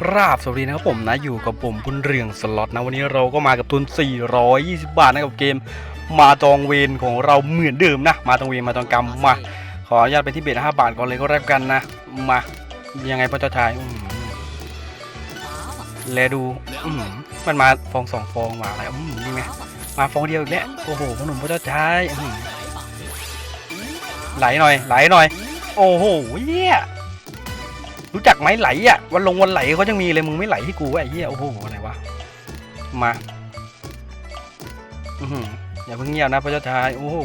กราบสวัสดีนะครับผมนะอยู่กับผมบุญเรืองสล็อตนะวันนี้เราก็มากับทุน 420 บาทนะกับเกม มาจองเวรของเราเหมือนเดิมนะ มาจองเวรมาจองกรรมมา ขออนุญาตไปที่เบ็ด5บาทก่อนเลยก็แล้วกันนะ มายังไงพ่อเจ้าชายอื้อหือแลดูอื้อหือมันมาฟองสองฟองมาอะไรอื้อหือนี่ไงมาฟองเดียวอีกแล้วโอ้โหพ่อหนุ่มพ่อเจ้าชายอื้อหือไหลหน่อยไหลหน่อย โอ้โหเหี้ย รู้จักไหมไหลอะวันลงวันไหลเขายังมีเลยมึงไม่ไหลให้กูไอ้เหี้ยโอ้โหอะไรวะมาอือหือย่าเพิ่งเงียบนะพระเจ้าชายโอ้โห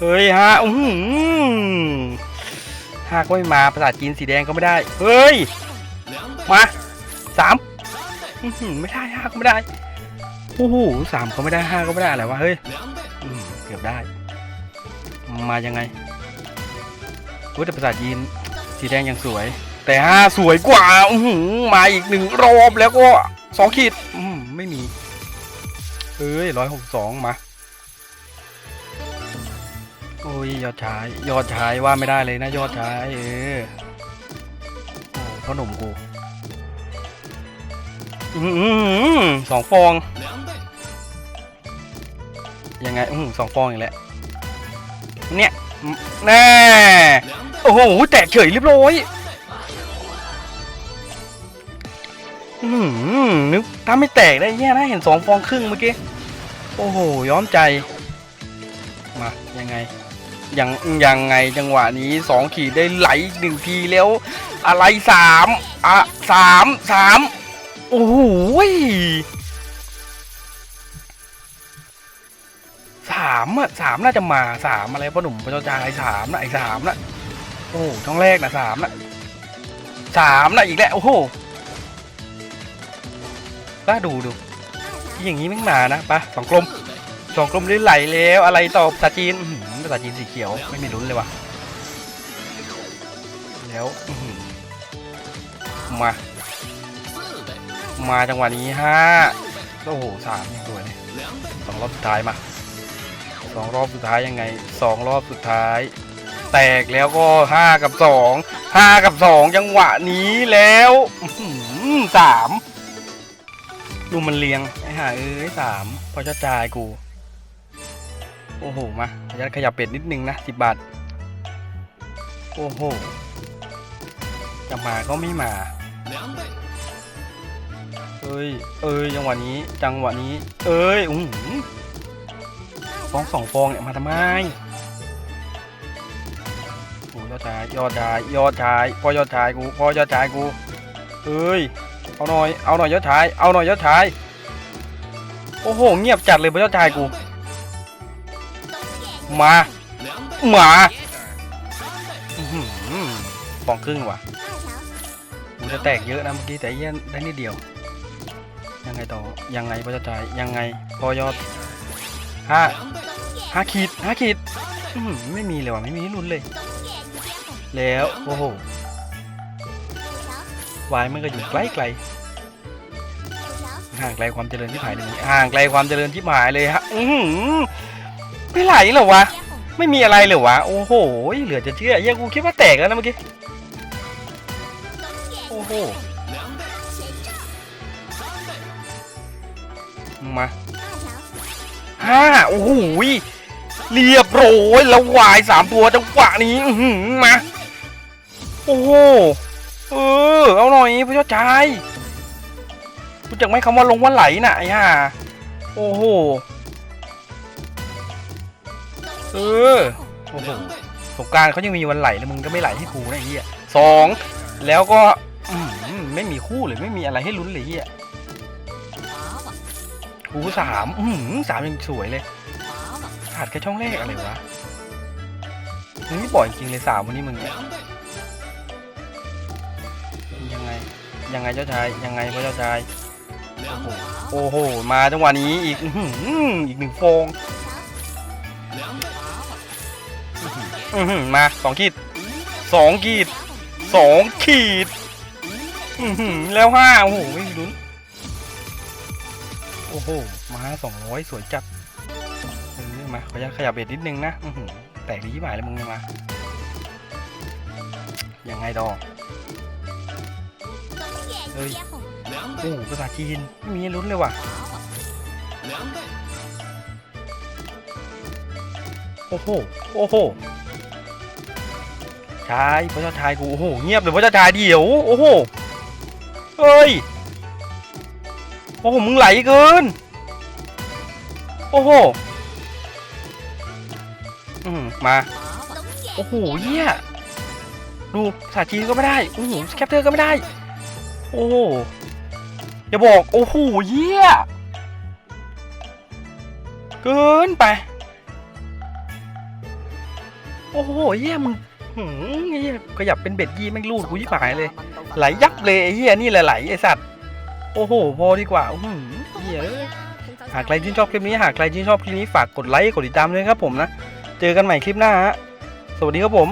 เฮ้ยฮะอือหือหากไม่มาภาษาจีนสีแดงก็ไม่ได้เฮ้ยมาสามอื้อไม่ได้ห้าก็ไม่ได้โอ้โหสามก็ไม่ได้ห้าก็ไม่ได้อะไรวะเฮ้ยเกือบได้ มายังไงเว้ยแต่ภาษาจีน สีแดงยังสวย แต่ห้าสวยกว่าอืมาอีกหนึ่งรอบแล้วก็สองขีดอืมไม่มีเอ้ยร้อยหกสองมา โอ้ยยอดชาย ยอดชายว่าไม่ได้เลยนะ ยอดชายเออโอ้พ่อหนุ่มกูอื้สองฟอง ยังไงอื้อหือสองฟองอีกแล้วเนี่ยแน่ โอ้โห แตกเฉยเรียบร้อยอื้อหือนึกถ้าไม่แตกได้เนี่นะเห็นสองฟองครึ่งเมื่อกี้ โอ้โห ย้อมใจ มา ยังไงยังยังไงจังหวะนี้สองขีดได้ไหลหนึ่งทีแล้ว อะไรสามอะสามสามโอ้โหสามอะสามน่าจะมาสามอะไรพ่อหนุ่มพระเจ้าชายสามนะไอ้สามนะ โอ้โหช่องแรกนะสามนะสามนะอีกแล้วโอ้โหน่าดูดู อย่างนี้ไม่มานะปะสองกลมสองกลมได้ไหลแล้วอะไรต่อภาษาจีนภาษาจีนสีเขียวไม่มีลุ้นเลยว่ะแล้วมา มาจังหวะนี้ห้าโอ้โหสามยังสวยเลยสองรอบสุดท้ายมาสองรอบสุดท้ายยังไงสองรอบสุดท้าย แตกแล้วก็ห้ากับสองห้ากับสองจังหวะนี้แล้วสามดูมันเลียงไอ้ห่าเอ้ยสามพอจะจ่ายกู โอ้โห มาขยับขยับเป็ดนิดนึงนะสิบบาท โอ้โห จะมาก็ไม่มา เอ้ย เอ้ย จังหวะนี้ จังหวะนี้ เอ้ยอือหือฟองสองฟองเนี่ยมาทำไม ชายยอดชายยอดชายพอยอดชายกูพอยอดชายกูเอ้ยเอาหน่อยเอาหน่อยยอดชายเอาหน่อยยอดชายโอ้โหเงียบจัดเลยพอยอดชายกู มามาอื้อหือฟองครึ่งว่ะกูจะแตกเยอะนะเมื่อกี้แต่เยี่ยนได้นิดเดียว ยังไงต่อยังไงพอยอดชายยังไงพอยอดห้าห้าขีดห้าขีดไม่มีเลยว่ะไม่มีลุ้นเลย แล้ว โอ้โหวายมันก็อยู่ไกลไกลห่างไกลความเจริญที่หายเลยห่างไกลความเจริญที่หายเลยฮะ อื้อหือไม่ไหลเหรอวะ ไม่มีอะไรเลยวะ โอ้โห เหลือจะเชื่อยังกูคิดว่าแตกแล้วนะเมื่อกี้ โอ้โห มาห้าโอ้โหเรียบร้อยแล้ววายสามตัวจังหวะนี้ อื้อหือมา โอ้โห เออ เอาหน่อยพระเจ้าชายรู้จักไหมคำว่าลงว่าไหลน่ะไอ้ห่าโอ้โห เออ โอ้โห สงกรารเขายังมีวันไหลแล้วมึงก็ไม่ไหลให้กูนะไอ้เหี้ยสอง แล้วก็อืมไม่มีคู่เลยไม่มีอะไรให้ลุ้นเลยเหี้ยกูสามอืมสามยังสวยเลยขาดแค่ช่องแรกอะไรวะ มึงนี่บ่อยจริงเลยสามวันนี้มึงเนี่ย ยังไงเจ้าชายยังไงพระเจ้าชายโอ้โหมาจังหวะนี้อีกอีกหนึ่งฟองมาสองขีดสองขีดสองขีดแล้วห้าโอ้โหไม่ลุ้นโอ้โหมาสองร้อยสวยจัดเออมาขออนุญาตขยับเบ็ดนิดนึงนะแตกดีที่หมายเลยมึงมายังไงดอก เฮ้ยโอ้ภาษาจีนไม่มีลุ้นเลยว่ะโอ้โหโอ้โหชายพระเจ้าชายกูโอ้โหเงียบเลยพระเจ้าชายเดี๋ยวโอ้โหเฮ้ยโอ้โหมึงไหลเกินโอ้โหอืมมาโอ้โหเฮียดูภาษาจีนก็ไม่ได้โอ้โหแคปเตอร์ก็ไม่ได้ โอ้อย่าบอก โอ้โหเหี้ยเกินไป โอ้โหเหี้ยมึงหืมเหี้ยขยับเป็นเบ็ดยี่แม่งรูดกูยิ่งหายเลย ไหลยับเลยไอ้เหี้ยนี่แหละไหลไอ้สัตว์โอ้โหพอดีกว่าหือเหี้ยเอ้ยหากใครชื่นชอบคลิปนี้หากใครชื่นชอบคลิปนี้ฝากกดไลค์กดติดตามด้วยครับผมนะ เจอกันใหม่คลิปหน้าฮะสวัสดีครับผม